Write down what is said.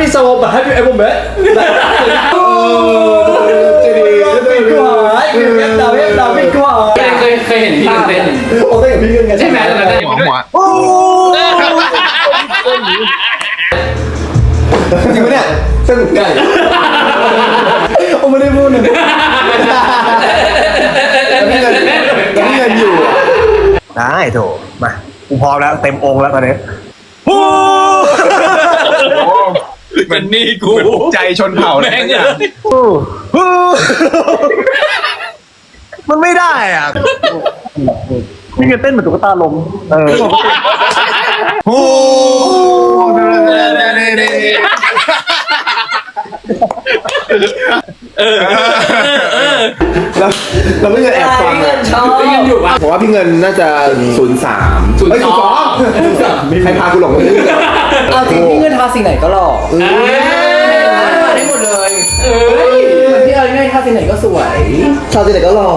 happy so but happy ever met เจดีเป็นกว่าไอ้เว็บดาวเว็บดาวเป็นกว่าเคยเคยเห็นพี่เต้นโอ้เต้นกับพี่เงินไงใช่ไหมตอนนั้นหัวหัวจริงไหมเนี่ยเส้นไก่โอ้ไม่ได้พูดนะแล้วพี่เงินแล้วพี่เงินอยู่อะได้โถมากูพร้อมแล้วเต็มองค์แล้วตอนนี้ เป็นนี่กูใจชนเผ่าเลยแม่งเลยมันไม่ได้อะพี่เงินเต้นเหมือนตุ๊กตาลมเออโอ้แล้วแล้วพี่เงินแอบฟังเงิอะนชอบพี่ยังอยู่ปะผมว่าพี่เงินน่าจะศูนย์สามศูนย์เอ้ยสองศูนย์สองใครพากูหลงไปนี่ เอาจริงพี่เงินทาสิ่งไหนก็หล่อเออทาได้หมดเลยเอ้ยเหมือนพี่เอิญไม่ทาสิ่งไหนก็สวยทาสิ่งไหนก็หล่อ